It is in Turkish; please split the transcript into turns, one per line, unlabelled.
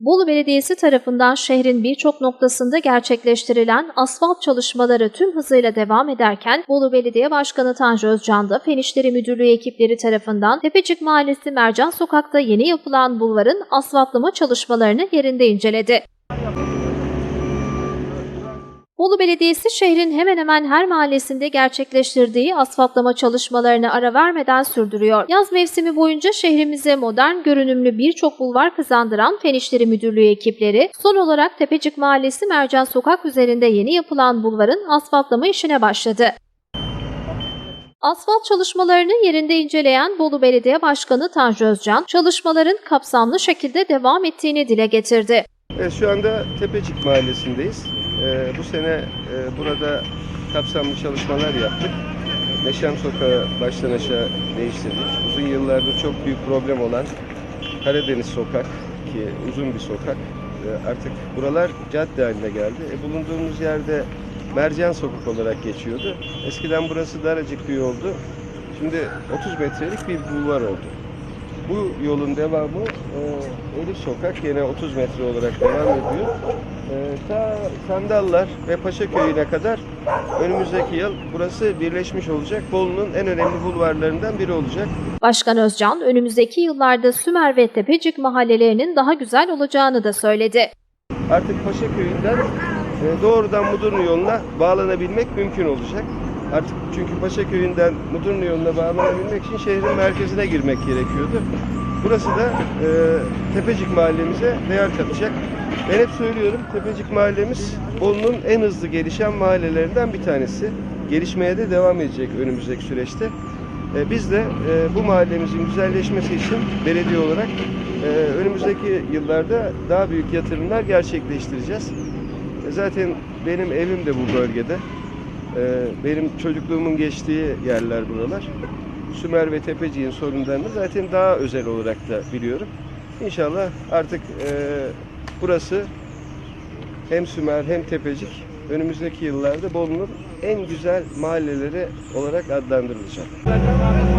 Bolu Belediyesi tarafından şehrin birçok noktasında gerçekleştirilen asfalt çalışmaları tüm hızıyla devam ederken Bolu Belediye Başkanı Tanju Özcan da Fen İşleri Müdürlüğü ekipleri tarafından Tepecik Mahallesi Mercan Sokak'ta yeni yapılan bulvarın asfaltlama çalışmalarını yerinde inceledi. Bolu Belediyesi şehrin hemen hemen her mahallesinde gerçekleştirdiği asfaltlama çalışmalarını ara vermeden sürdürüyor. Yaz mevsimi boyunca şehrimize modern görünümlü birçok bulvar kazandıran Fen İşleri Müdürlüğü ekipleri son olarak Tepecik Mahallesi Mercan Sokak üzerinde yeni yapılan bulvarın asfaltlama işine başladı. Asfalt çalışmalarını yerinde inceleyen Bolu Belediye Başkanı Tanju Özcan, çalışmaların kapsamlı şekilde devam ettiğini dile getirdi.
Evet, şu anda Tepecik Mahallesi'ndeyiz. Ee, bu sene e, burada kapsamlı çalışmalar yaptık. Neşem Sokağı baştan aşağı değiştirdik. Uzun yıllardır çok büyük problem olan Karadeniz Sokak ki uzun bir sokak. Ee, artık buralar cadde haline geldi. E, bulunduğumuz yerde Mercan Sokak olarak geçiyordu. Eskiden burası daracık bir yoldu. Şimdi 30 metrelik bir bulvar oldu. Bu yolun devamı e, Elif Sokak yine 30 metre olarak devam ediyor. E, ta Sandallar ve Paşaköy'üne kadar önümüzdeki yıl burası birleşmiş olacak. Bolu'nun en önemli bulvarlarından biri olacak.
Başkan Özcan önümüzdeki yıllarda Sümer ve Tepecik mahallelerinin daha güzel olacağını da söyledi.
Artık Paşaköy'ünden e, doğrudan Mudurnu yoluna bağlanabilmek mümkün olacak. Artık çünkü Paşaköy'ünden Mudurnu yoluna bağlanabilmek için şehrin merkezine girmek gerekiyordu. Burası da e, Tepecik mahallemize değer katacak. Ben hep söylüyorum Tepecik mahallemiz Bolu'nun en hızlı gelişen mahallelerinden bir tanesi. Gelişmeye de devam edecek önümüzdeki süreçte. E, Biz de e, bu mahallemizin güzelleşmesi için belediye olarak e, önümüzdeki yıllarda daha büyük yatırımlar gerçekleştireceğiz. E, Zaten benim evim de bu bölgede. E, Benim çocukluğumun geçtiği yerler buralar. Sümer ve Tepecik'in sorunlarını zaten daha özel olarak da biliyorum. İnşallah artık e, burası hem Sümer hem Tepecik önümüzdeki yıllarda Bolu'nun en güzel mahalleleri olarak adlandırılacak.